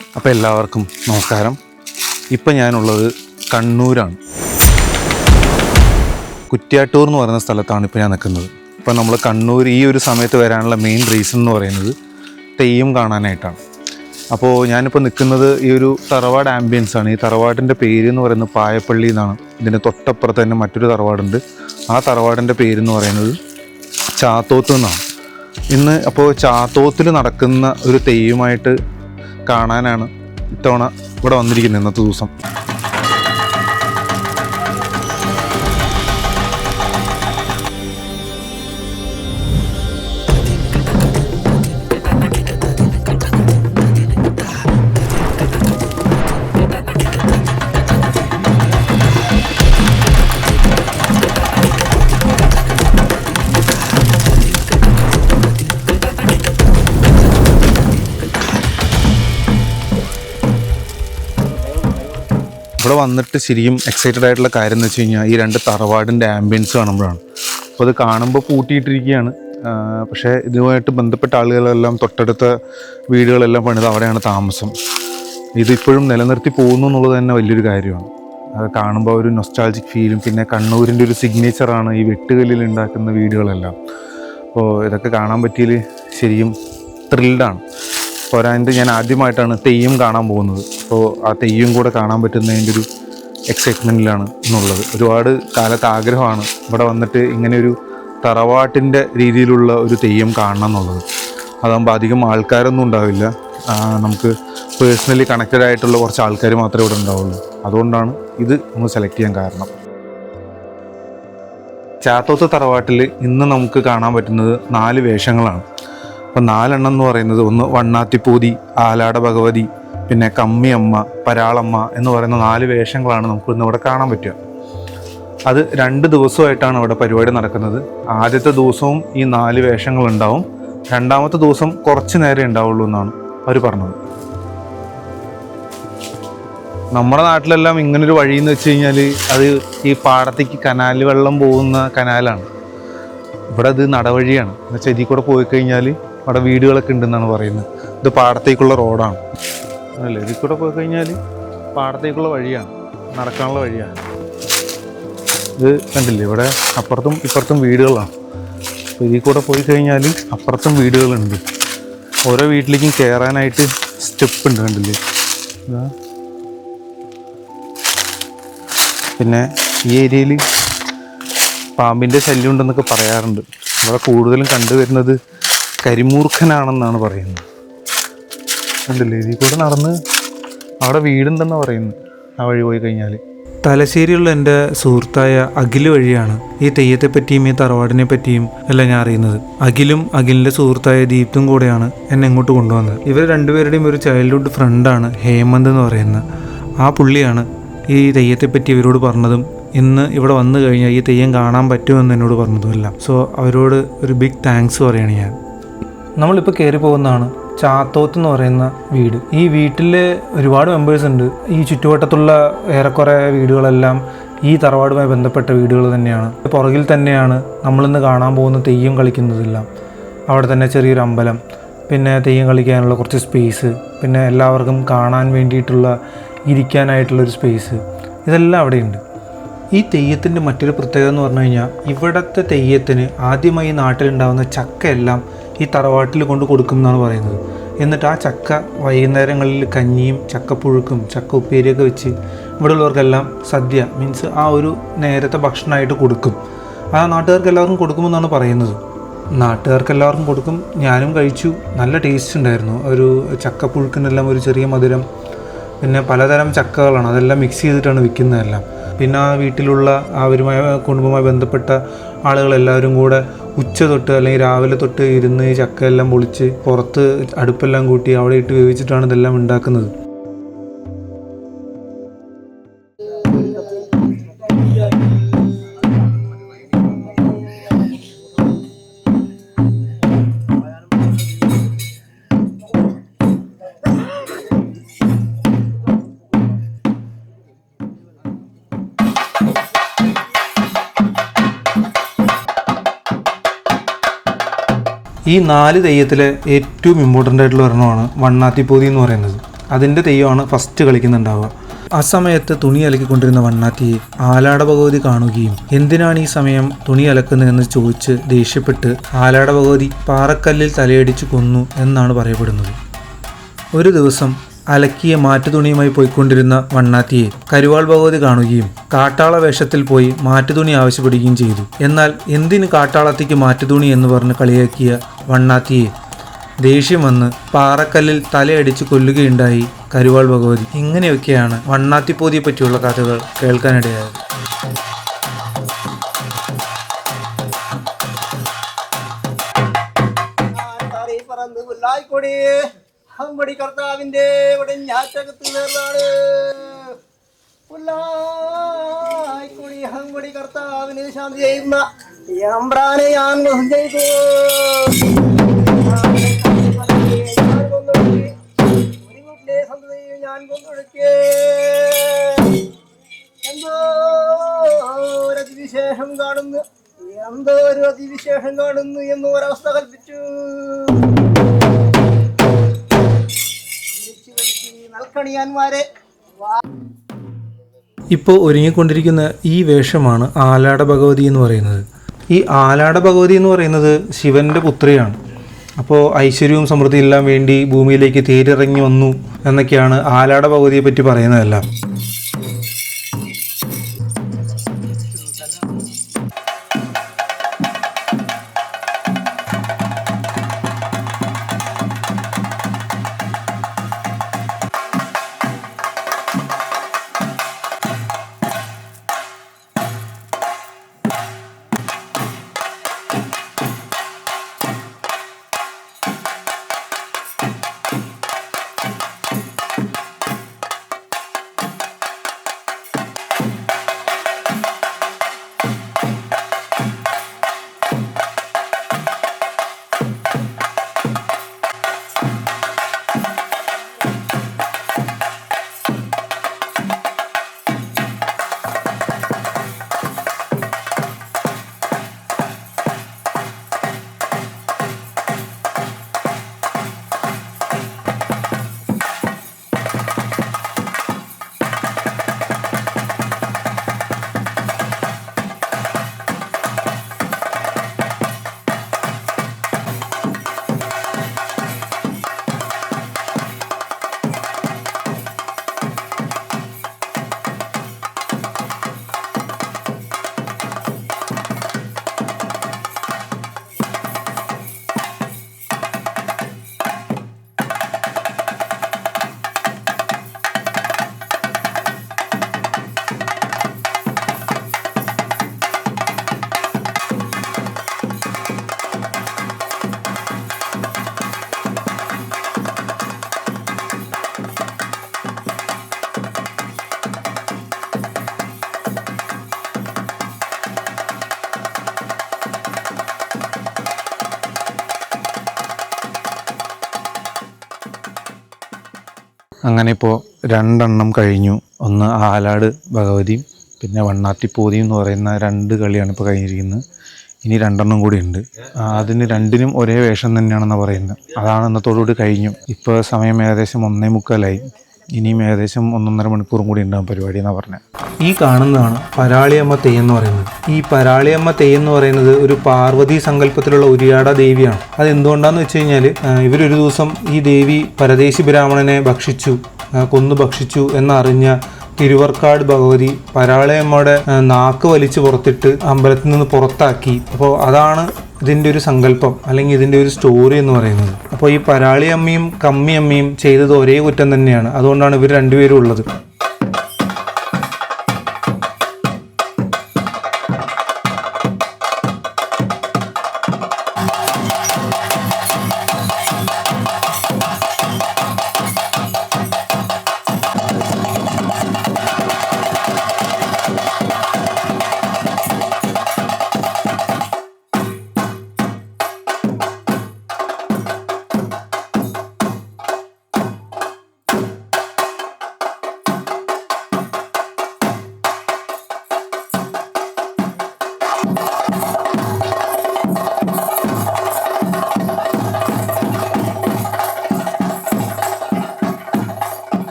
അപ്പോൾ എല്ലാവർക്കും നമസ്കാരം. ഇപ്പം ഞാനുള്ളത് കണ്ണൂരാണ്. കുറ്റ്യാട്ടൂർ എന്ന് പറയുന്ന സ്ഥലത്താണ് ഇപ്പോൾ ഞാൻ നിൽക്കുന്നത്. ഇപ്പം നമ്മൾ കണ്ണൂർ ഈ ഒരു സമയത്ത് വരാനുള്ള മെയിൻ റീസൺ എന്ന് പറയുന്നത് തെയ്യം കാണാനായിട്ടാണ്. അപ്പോൾ ഞാനിപ്പോൾ നിൽക്കുന്നത് ഈ ഒരു തറവാട് ആംബിയൻസ് ആണ്. ഈ തറവാടിന്റെ പേര് എന്ന് പറയുന്നത് പായപ്പള്ളി എന്നാണ്. ഇതിന്റെ തൊട്ടപ്പുറത്ത് തന്നെ മറ്റൊരു തറവാടുണ്ട്. ആ തറവാടിന്റെ പേരെന്ന് പറയുന്നത് ചാത്തോത്ത് എന്നാണ്. ഇന്ന് അപ്പോൾ ചാത്തോത്തിൽ നടക്കുന്ന ഒരു തെയ്യമായിട്ട് കാണാനാണ് ഇത്തവണ ഇവിടെ വന്നിരിക്കുന്നത് ഇന്നത്തെ ദിവസം. ഇവിടെ വന്നിട്ട് ശരിക്കും എക്സൈറ്റഡ് ആയിട്ടുള്ള കാര്യം എന്ന് വെച്ച് കഴിഞ്ഞാൽ ഈ രണ്ട് തറവാടിന്റെ ആംബിയൻസ് കാണുമ്പോഴാണ്. അപ്പോൾ അത് കാണുമ്പോൾ പൂട്ടിയിട്ടിരിക്കുകയാണ്. പക്ഷേ ഇതുമായിട്ട് ബന്ധപ്പെട്ട ആളുകളെല്ലാം തൊട്ടടുത്ത വീടുകളെല്ലാം പണിത് അവിടെയാണ് താമസം. ഇതിപ്പോഴും നിലനിർത്തി പോകുന്നു എന്നുള്ളത് തന്നെ വലിയൊരു കാര്യമാണ്. അത് കാണുമ്പോൾ ഒരു നൊസ്റ്റാൾജിക് ഫീലും പിന്നെ കണ്ണൂരിന്റെ ഒരു സിഗ്നേച്ചറാണ് ഈ വെട്ടുകല്ലിൽ ഉണ്ടാക്കുന്ന വീടുകളെല്ലാം. അപ്പോൾ ഇതൊക്കെ കാണാൻ പറ്റിയതിൽ ശരിക്കും ത്രിൽഡാണ് പോരാണ്ട് ഞാൻ ആദ്യമായിട്ടാണ് തെയ്യം കാണാൻ പോകുന്നത്. അപ്പോൾ ആ തെയ്യം കൂടെ കാണാൻ പറ്റുന്നതിന്റെ ഒരു എക്സൈറ്റ്മെന്റിലാണ് എന്നുള്ളത് ഒരുപാട് കാലത്ത് ആഗ്രഹമാണ് ഇവിടെ വന്നിട്ട് ഇങ്ങനെ ഒരു തറവാട്ടിന്റെ രീതിയിലുള്ള ഒരു തെയ്യം കാണണം എന്നുള്ളത്. അതാകുമ്പോൾ അധികം ആൾക്കാരൊന്നും ഉണ്ടാവില്ല. നമുക്ക് പേഴ്സണലി കണക്റ്റഡ് ആയിട്ടുള്ള കുറച്ച് ആൾക്കാർ മാത്രമേ ഇവിടെ ഉണ്ടാവുള്ളൂ. അതുകൊണ്ടാണ് ഇത് നമ്മൾ സെലക്ട് ചെയ്യാൻ കാരണം. ചാത്തോത്ത് തറവാട്ടിൽ ഇന്ന് നമുക്ക് കാണാൻ പറ്റുന്നത് നാല് വേഷങ്ങളാണ്. അപ്പം നാലെണ്ണം എന്ന് പറയുന്നത് ഒന്ന് വണ്ണാത്തിപ്പൂതി ആലാട ഭഗവതി പിന്നെ കമ്മിയമ്മ പരാളമ്മ എന്ന് പറയുന്ന നാല് വേഷങ്ങളാണ് നമുക്ക് ഇന്ന് ഇവിടെ കാണാൻ പറ്റുക. അത് രണ്ട് ദിവസമായിട്ടാണ് ഇവിടെ പരിപാടി നടക്കുന്നത്. ആദ്യത്തെ ദിവസവും ഈ നാല് വേഷങ്ങൾ ഉണ്ടാവും. രണ്ടാമത്തെ ദിവസം കുറച്ച് നേരം ഉണ്ടാവുള്ളൂ എന്നാണ് അവർ പറഞ്ഞത്. നമ്മുടെ നാട്ടിലെല്ലാം ഇങ്ങനൊരു വഴി എന്ന് വെച്ച് കഴിഞ്ഞാൽ അത് ഈ പാടത്തേക്ക് കനാൽ വെള്ളം പോകുന്ന കനാലാണ്. ഇവിടെ അത് നടവഴിയാണ്. എന്നുവെച്ചാൽ ഇതിൽ കൂടെ പോയി കഴിഞ്ഞാൽ അവിടെ വീടുകളൊക്കെ ഉണ്ടെന്നാണ് പറയുന്നത്. ഇത് പാടത്തേക്കുള്ള റോഡാണ്. അല്ലേ? ഇതിൽ കൂടെ പോയി കഴിഞ്ഞാൽ പാടത്തേക്കുള്ള വഴിയാണ്. നടക്കാനുള്ള വഴിയാണ്. ഇത് കണ്ടില്ലേ? ഇവിടെ അപ്പുറത്തും ഇപ്പുറത്തും വീടുകളാണ്. അപ്പോൾ ഇതിൽ കൂടെ പോയി കഴിഞ്ഞാൽ അപ്പുറത്തും വീടുകളുണ്ട്. ഓരോ വീട്ടിലേക്കും കയറാനായിട്ട് സ്റ്റെപ്പ് ഉണ്ട് കണ്ടില്ലേ? പിന്നെ ഈ ഏരിയയിൽ പാമ്പിന്റെ ശല്യം ഉണ്ടെന്നൊക്കെ പറയാറുണ്ട്. ഇവിടെ കൂടുതലും കണ്ടുവരുന്നത് കരിമൂർഖനാണെന്നാണ് പറയുന്നത്. കണ്ടില്ലേ? ഇതിൽ കൂടെ നടന്ന് അവിടെ വീടുണ്ടെന്നാണ് പറയുന്നത് ആ വഴി പോയി കഴിഞ്ഞാൽ തലശ്ശേരിയുള്ള എന്റെ സുഹൃത്തായ അഖിൽ വഴിയാണ് ഈ തെയ്യത്തെ പറ്റിയും ഈ തറവാടിനെ പറ്റിയും എല്ലാം ഞാൻ അറിയുന്നത്. അഖിലും അഖിലിന്റെ സുഹൃത്തായ ദീപ്തും കൂടെയാണ് എന്നെ ഇങ്ങോട്ട് കൊണ്ടുവന്നത്. ഇവർ രണ്ടുപേരുടെയും ഒരു ചൈൽഡ്ഹുഡ് ഫ്രണ്ടാണ് ഹേമന്ത് എന്ന് പറയുന്നത് ആ പുള്ളിയാണ് ഈ തെയ്യത്തെപ്പറ്റി ഇവരോട് പറഞ്ഞതും ഇന്ന് ഇവിടെ വന്നു കഴിഞ്ഞാൽ ഈ തെയ്യം കാണാൻ പറ്റുമെന്ന് എന്നോട് പറഞ്ഞതുമല്ല. സോ അവരോട് ഒരു ബിഗ് താങ്ക്സ് പറയുകയാണ് ഞാൻ. നമ്മളിപ്പോൾ കയറി പോകുന്നതാണ് ചാത്തോത്ത് എന്ന് പറയുന്ന വീട്. ഈ വീട്ടിൽ ഒരുപാട് മെമ്പേഴ്സ് ഉണ്ട്. ഈ ചുറ്റുവട്ടത്തുള്ള ഏറെക്കുറെ വീടുകളെല്ലാം ഈ തറവാടുമായി ബന്ധപ്പെട്ട വീടുകൾ തന്നെയാണ്. പുറകിൽ തന്നെയാണ് നമ്മളിന്ന് കാണാൻ പോകുന്ന തെയ്യം കളിക്കുന്നതെല്ലാം. അവിടെ തന്നെ ചെറിയൊരു അമ്പലം പിന്നെ തെയ്യം കളിക്കാനുള്ള കുറച്ച് സ്പേസ് പിന്നെ എല്ലാവർക്കും കാണാൻ വേണ്ടിയിട്ടുള്ള ഇരിക്കാനായിട്ടുള്ളൊരു സ്പേസ് ഇതെല്ലാം അവിടെയുണ്ട്. ഈ തെയ്യത്തിന്റെ മറ്റൊരു പ്രത്യേകത എന്ന് പറഞ്ഞു കഴിഞ്ഞാൽ ഇവിടുത്തെ തെയ്യത്തിന് ആദ്യമായി നാട്ടിലുണ്ടാകുന്ന ചക്കയെല്ലാം ഈ തറവാട്ടിൽ കൊണ്ട് കൊടുക്കുന്നതാണ് പറയുന്നത്. എന്നിട്ട് ആ ചക്ക വൈകുന്നേരങ്ങളിൽ കഞ്ഞിയും ചക്കപ്പുഴുക്കും ചക്ക ഉപ്പേരിയൊക്കെ വെച്ച് ഇവിടെ ഉള്ളവർക്കെല്ലാം സദ്യ മീൻസ് ആ ഒരു നേരത്തെ ഭക്ഷണമായിട്ട് കൊടുക്കും. ആ നാട്ടുകാർക്ക് എല്ലാവർക്കും കൊടുക്കുമെന്നാണ് പറയുന്നത്. നാട്ടുകാർക്ക് എല്ലാവർക്കും കൊടുക്കും. ഞാനും കഴിച്ചു. നല്ല ടേസ്റ്റ് ഉണ്ടായിരുന്നു. ഒരു ചക്കപ്പുഴുക്കിനെല്ലാം ഒരു ചെറിയ മധുരം. പിന്നെ പലതരം ചക്കകളാണ്. അതെല്ലാം മിക്സ് ചെയ്തിട്ടാണ് വിൽക്കുന്നതെല്ലാം. പിന്നെ ആ വീട്ടിലുള്ള അവരുമായി കുടുംബവുമായി ബന്ധപ്പെട്ട ആളുകളെല്ലാവരും കൂടെ ഉച്ച തൊട്ട് അല്ലെങ്കിൽ രാവിലെ തൊട്ട് ഇരുന്ന് ചക്കയെല്ലാം പൊളിച്ച് പുറത്ത് അടുപ്പെല്ലാം കൂട്ടി അവിടെ ഇട്ട് വേവിച്ചിട്ടാണ് ഇതെല്ലാം ഉണ്ടാക്കുന്നത്. ഈ നാല് തെയ്യത്തിലെ ഏറ്റവും ഇമ്പോർട്ടന്റ് ആയിട്ടുള്ള ഒരെണ്ണമാണ് വണ്ണാത്തിപ്പൂതി എന്ന് പറയുന്നത്. അതിന്റെ തെയ്യമാണ് ഫസ്റ്റ് കളിക്കുന്നുണ്ടാവുക. ആ സമയത്ത് തുണി അലക്കിക്കൊണ്ടിരുന്ന വണ്ണാത്തിയെ ആലാട ഭഗവതി കാണുകയും എന്തിനാണ് ഈ സമയം തുണി അലക്കുന്നതെന്ന് ചോദിച്ച് ദേഷ്യപ്പെട്ട് ആലാട ഭഗവതി പാറക്കല്ലിൽ തലയടിച്ച് കൊന്നു എന്നാണ് പറയപ്പെടുന്നത്. ഒരു ദിവസം അലക്കിയ മാറ്റു തുണിയുമായി പോയിക്കൊണ്ടിരുന്ന വണ്ണാത്തിയെ കരുവാൾ ഭഗവതി കാണുകയും കാട്ടാള വേഷത്തിൽ പോയി മാറ്റുതുണി ആവശ്യപ്പെടുകയും ചെയ്തു. എന്നാൽ എന്തിന് കാട്ടാളത്തേക്ക് മാറ്റുതുണി എന്ന് പറഞ്ഞ് കളിയാക്കിയ വണ്ണാത്തിയെ ദേഷ്യം വന്ന് പാറക്കല്ലിൽ തലയടിച്ച് കൊല്ലുകയുണ്ടായി കരുവാൾ ഭഗവതി. ഇങ്ങനെയൊക്കെയാണ് വണ്ണാത്തിപ്പോതിയെ പറ്റിയുള്ള കഥകൾ കേൾക്കാനിടയായത്. താറി പറന്ന് പുല്ലായിക്കൊടി. ഹമ്പടി കർത്താവിന്റെ ഒടിഞ്ഞാറ്റകത്ത് നേർന്നാണ് പുല്ലായിക്കൊടി ഹമ്പടി കർത്താവിന് ശാന്തി ചെയ്യുന്ന അതിവിശേഷം കാണുന്നു. എന്തോ ഒരു അതിവിശേഷം കാണുന്നു എന്ന് ഒരവസ്ഥ കൽപ്പിച്ചു. നൽക്കണിയാന്മാരെ ഇപ്പോൾ ഒരുങ്ങിക്കൊണ്ടിരിക്കുന്ന ഈ വേഷമാണ് ആലാട ഭഗവതി എന്ന് പറയുന്നത്. ഈ ആലാട ഭഗവതി എന്ന് പറയുന്നത് ശിവന്റെ പുത്രിയാണ്. അപ്പോൾ ഐശ്വര്യവും സമൃദ്ധിയും എല്ലാം വേണ്ടി ഭൂമിയിലേക്ക് തേരിറങ്ങി വന്നു എന്നൊക്കെയാണ് ആലാട ഭഗവതിയെ പറ്റി പറയുന്നതെല്ലാം. അങ്ങനെ ഇപ്പോൾ രണ്ടെണ്ണം കഴിഞ്ഞു. ഒന്ന് ആലാട് ഭഗവതിയും പിന്നെ വണ്ണാത്തിപ്പോതിയും എന്ന് പറയുന്ന രണ്ട് കളിയാണ് ഇപ്പോൾ കഴിഞ്ഞിരിക്കുന്നത്. ഇനി രണ്ടെണ്ണം കൂടി ഉണ്ട്. അതിന് രണ്ടിനും ഒരേ വേഷം തന്നെയാണെന്നാണ് പറയുന്നത്. അതാണ് ഇന്നത്തോടുകൂടി കഴിഞ്ഞു. ഇപ്പോൾ സമയം ഏകദേശം ഒന്നേ മുക്കാലായി. ഇനിയും ഏകദേശം ഒന്നൊന്നര മണിക്കൂറും കൂടി ഉണ്ടാകും പരിപാടി എന്നാണ് പറഞ്ഞത് ഈ കാണുന്നതാണ് പരാളിയമ്മ തെയ്യം എന്ന് പറയുന്നത്. ഈ പരാളിയമ്മ തെയ്യം എന്ന് പറയുന്നത് ഒരു പാർവതി സങ്കല്പത്തിലുള്ള ഉരിയാട ദേവിയാണ്. അത് എന്തുകൊണ്ടാന്ന് വെച്ച് കഴിഞ്ഞാൽ ഇവരൊരു ദിവസം ഈ ദേവി പരദേശി ബ്രാഹ്മണനെ ഭക്ഷിച്ചു കൊന്നു ഭക്ഷിച്ചു എന്നറിഞ്ഞ തിരുവർക്കാട് ഭഗവതി പരാളയമ്മയുടെ നാക്ക് വലിച്ചു പുറത്തിട്ട് അമ്പലത്തിൽ നിന്ന് പുറത്താക്കി. അപ്പോൾ അതാണ് ഇതിന്റെ ഒരു സങ്കല്പം അല്ലെങ്കിൽ ഇതിന്റെ ഒരു സ്റ്റോറി എന്ന് പറയുന്നത്. അപ്പോൾ ഈ പരാളി അമ്മയും കമ്മി അമ്മയും ചെയ്തത് ഒരേ കുറ്റം തന്നെയാണ്. അതുകൊണ്ടാണ് ഇവർ രണ്ടുപേരും ഉള്ളത്.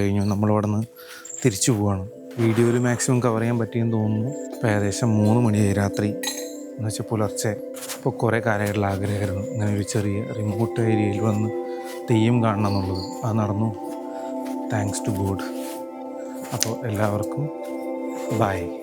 കഴിഞ്ഞു. നമ്മളിവിടെ നിന്ന് തിരിച്ചു പോവാണ്. വീഡിയോയിൽ മാക്സിമം കവർ ചെയ്യാൻ പറ്റിയെന്ന് തോന്നുന്നു. ഇപ്പോൾ ഏകദേശം മൂന്ന് മണിയായി രാത്രി. എന്ന് വെച്ചാൽ പുലർച്ചെ. ഇപ്പോൾ കുറേ കാലമായിട്ടുള്ള ആഗ്രഹമായിരുന്നു. ഇങ്ങനെ ഒരു ചെറിയ റിമോട്ട് ഏരിയയിൽ വന്ന് തെയ്യം കാണണം എന്നുള്ളത്. അത് നടന്നു. താങ്ക്സ് ടു ഗോഡ് അപ്പോൾ എല്ലാവർക്കും ബൈ